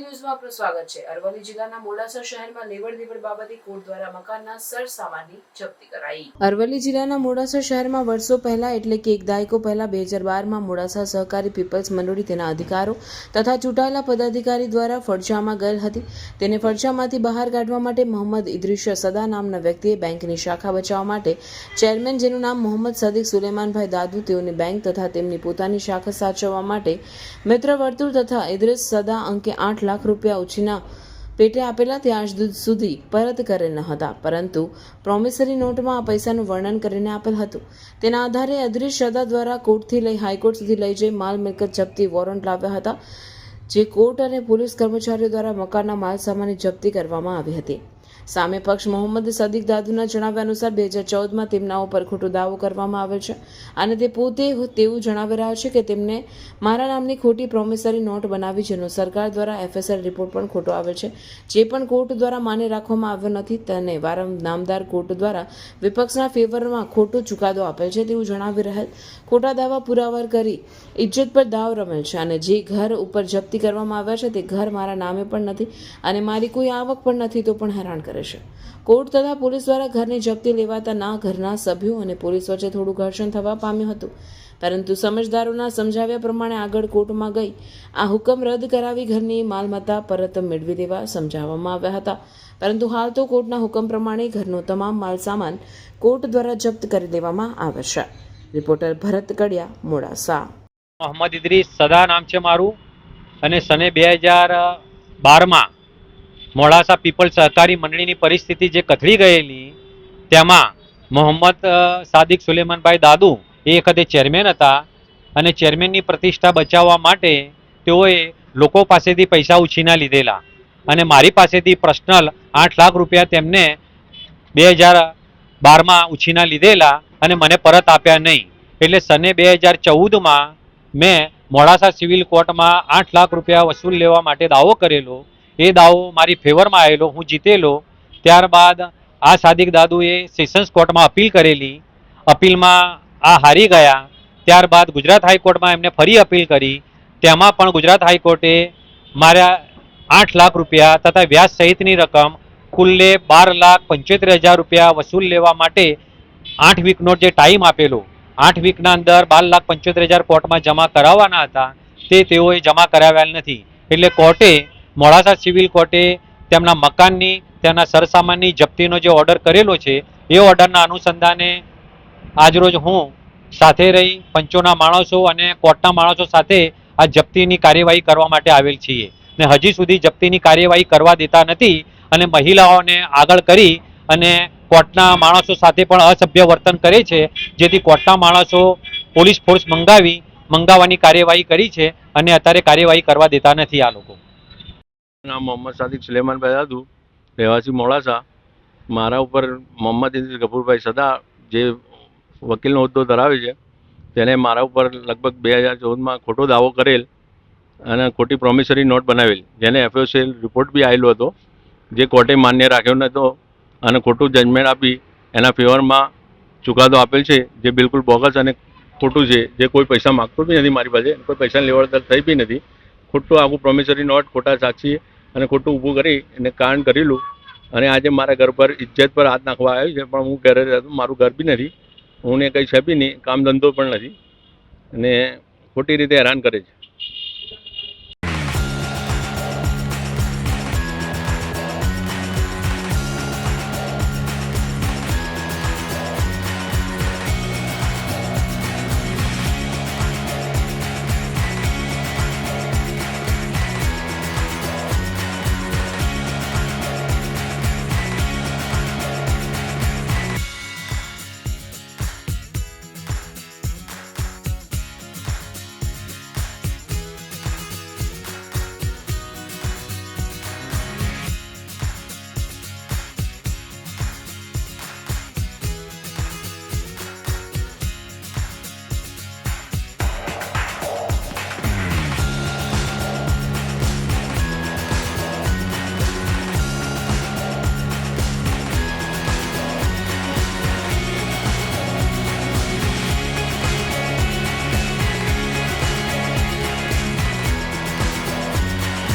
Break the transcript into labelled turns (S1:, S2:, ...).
S1: અરવલ્લી ન્યૂઝમાં આપનું સ્વાગત છે. અરવલ્લી જિલ્લાના મોડાસા શહેરમાં લેવડ દેવડ બાબતે કોર્ટ દ્વારા મકાનના સરસામાનની જપ્તી કરાઈ. અરવલ્લી જિલ્લાના મોડાસા શહેરમાં વર્ષો પહેલા એટલે કે એક દાયકો પહેલા બે હજાર બારમાં મોડાસા સહકારી પીપલ્સ મંડળી તેના અધિકારો તથા ચૂંટાયેલા પદાધિકારી દ્વારા ફરજામાં ગયેલ હતી. તેને ફરજામાંથી બહાર કાઢવા માટે મોહમ્મદ ઇદ્રિશ સદા નામના વ્યક્તિએ બેંકની શાખા બચાવવા માટે ચેરમેન જેનું નામ મોહમ્મદ સદીક સુલેમાનભાઈ દાદુ તેઓની બેંક તથા તેમની પોતાની શાખા સાચવવા માટે મિત્ર વર્તુળ તથા ઇદ્રિસ સદા અંકે આઠ લાખ રૂપિયા ઉછીના પેટે આપેલા ત્યાં સુધી પરત કરેલ ન હતા. પરંતુ પ્રોમિસરી નોટમાં આ પૈસાનું વર્ણન કરીને આપેલ હતું. તેના આધારે અદ્રિશ સદા દ્વારા કોર્ટથી લઈ હાઈકોર્ટ સુધી લઈ જઈ માલ મિલકત જપ્તી વોરંટ લાવ્યા હતા, જે કોર્ટ અને પોલીસ કર્મચારીઓ દ્વારા મકાનના માલ સામાનની જપ્તી કરવામાં આવી હતી. સામે પક્ષ મોહમ્મદ સદીક દાદુના જણાવ્યા અનુસાર બે હજાર ચૌદમાં તેમના ઉપર ખોટો દાવો કરવામાં આવ્યો છે. અને તે પોતે તેવું જણાવી રહ્યા છે કે તેમને મારા નામની ખોટી પ્રોમિસરી નોટ બનાવી જેનો સરકાર દ્વારા એફએસએલ રિપોર્ટ પણ ખોટો આવે છે. જે પણ કોર્ટ દ્વારા માન્ય રાખવામાં આવ્યો નથી તેને વારંવાર નામદાર કોર્ટ દ્વારા વિપક્ષના ફેવરમાં ખોટો ચુકાદો આપેલ છે તેવું જણાવી રહેલ. ખોટા દાવા પુરાવાર કરી ઇજ્જત પર દાવ રમેલ છે અને જે ઘર ઉપર જપ્તી કરવામાં આવ્યા છે તે ઘર મારા નામે પણ નથી અને મારી કોઈ આવક પણ નથી તો પણ હેરાન કરે છે. કોર્ટ તથા પોલીસ દ્વારા ઘરને જપ્તી લેવાતા ના ઘરના સભ્યો અને પોલીસ વચ્ચે થોડું ઘર્ષણ થવા પામ્યું હતું. પરંતુ સમજદારોના સમજાવ્યા પ્રમાણે આગળ કોર્ટમાં ગઈ. આ હુકમ રદ કરાવી ઘરની માલમત્તા પરત મેળવી દેવા સમજાવવામાં આવ્યા હતા. પરંતુ હાલ તો કોર્ટના હુકમ પ્રમાણે ઘરનો તમામ માલ સામાન કોર્ટ દ્વારા જપ્ત કરી દેવામાં આવે છે. રિપોર્ટર ભરત કડિયા, મોડાસા.
S2: મોહમ્મદ ઇદ્રીસ સદા નામ છે મારું અને સને બે હજાર બારમાં મોડાસા પીપલ સહકારી મંડળીની પરિસ્થિતિ જે કથળી ગયેલી, તેમાં મોહમ્મદ સાદિક સુલેમાનભાઈ દાદુ એ વખતે ચેરમેન હતા અને ચેરમેનની પ્રતિષ્ઠા બચાવવા માટે તેઓએ લોકો પાસેથી પૈસા ઉછીના લીધેલા. અને મારી પાસેથી પર્સનલ આઠ લાખ રૂપિયા તેમને બે હજાર બારમાં ઉછીના લીધેલા અને મને પરત આપ્યા નહીં. એટલે સને બે હજાર ચૌદમાં મેં મોડાસા સિવિલ કોર્ટમાં આઠ લાખ રૂપિયા વસૂલ લેવા માટે દાવો કરેલો એ દાવો મારી ફેવરમાં આવેલો, હું જીતેલો. ત્યારબાદ આ સાદિક દાદુએ સેશન્સ કોર્ટમાં અપીલ કરેલી. અપીલમાં આ હારી ગયા. ત્યારબાદ ગુજરાત હાઈકોર્ટમાં એમને ફરી અપીલ કરી. તેમાં પણ ગુજરાત હાઈકોર્ટે મારા આઠ લાખ રૂપિયા તથા વ્યાજ સહિતની રકમ કુલ્લે બાર લાખ પંચોતેર હજાર રૂપિયા વસૂલ લેવા માટે આઠ વીકનો જે ટાઈમ આપેલો, આઠ વીકના અંદર બાર લાખ પંચોતેર હજાર કોર્ટમાં જમા કરાવવાના હતા. તે તેઓએ જમા કરાવ્યા નથી. એટલે કોર્ટે મોડાસા સિવિલ કોર્ટે તેમના મકાનની, તેમના સરસામાનની જપ્તીનો જે ઓર્ડર કરેલો છે, એ ઓર્ડરના અનુસંધાને આજરોજ હું સાથે રહી પંચોના માણસો અને કોર્ટના માણસો સાથે આ જપ્તીની કાર્યવાહી કરવા માટે આવેલ છીએ. ને હજી સુધી જપ્તીની કાર્યવાહી કરવા દેતા નથી અને મહિલાઓને આગળ કરી અને કોર્ટના માણસો સાથે પણ અસભ્ય વર્તન કરે છે, જેથી કોર્ટના માણસો પોલીસ ફોર્સ મંગાવી, મંગાવવાની કાર્યવાહી કરી છે અને અત્યારે કાર્યવાહી કરવા દેતા નથી આ લોકો.
S3: નામ મોહમ્મદ સાદિક સુલેમાનભાઈ દાદુ, રહેવાસી મોડાસા. મારા ઉપર મોહમ્મદ ઇદ્રીસ કપૂરભાઈ સદા જે વકીલનો હોદ્દો ધરાવે છે તેને મારા ઉપર લગભગ બે હજાર ચૌદમાં ખોટો દાવો કરેલ અને ખોટી પ્રોમિસરી નોટ બનાવેલ, જેને એફઓસીએલ રિપોર્ટ બી આવેલો હતો, જે કોર્ટે માન્ય રાખ્યો નહોતો અને ખોટું જજમેન્ટ આપી એના ફેવરમાં ચુકાદો આપેલ છે, જે બિલકુલ બોગસ અને ખોટું છે, જે કોઈ પૈસા માગતો બી નથી મારી પાસે, કોઈ પૈસા લેવડ દેવડ થઈ બી નથી. ખોટું આખું પ્રોમિસરી નોટ ખોટા સાક્ષી અને ખોટું ઊભું કરી એને કારણ કરેલું. અને આજે મારા ઘર પર ઇજ્જત પર હાથ નાખવા આવ્યો છે, પણ હું ઘરે રહેતો મારું ઘર બી નથી. હું ને કંઈ છે બી નહીં, કામ ધંધો પણ નથી. અને ખોટી રીતે હેરાન કરે છે.